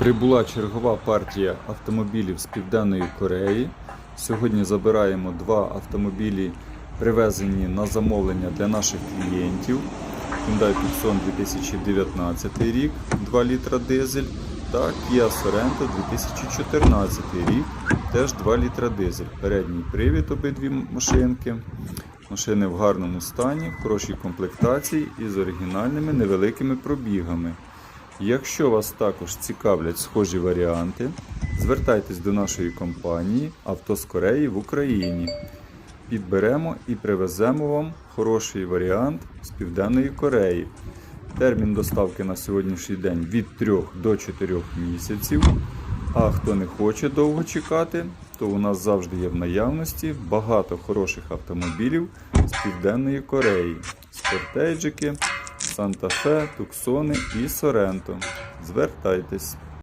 Прибула чергова партія автомобілів з Південної Кореї. Сьогодні забираємо два автомобілі, привезені на замовлення для наших клієнтів. Hyundai Tucson 2019 рік, 2 літра дизель та Kia Sorento 2014 рік, теж 2 літра дизель. Передній привід обидві машинки. Машини в гарному стані, в хорошій комплектації і з оригінальними невеликими пробігами. Якщо вас також цікавлять схожі варіанти, звертайтесь до нашої компанії Авто з Кореї в Україні. Підберемо і привеземо вам хороший варіант з Південної Кореї. Термін доставки на сьогоднішній день від 3 до 4 місяців. А хто не хоче довго чекати, то у нас завжди є в наявності багато хороших автомобілів з Південної Кореї. Спортейджики, Санта-Фе, Туксони і Соренто. Звертайтесь.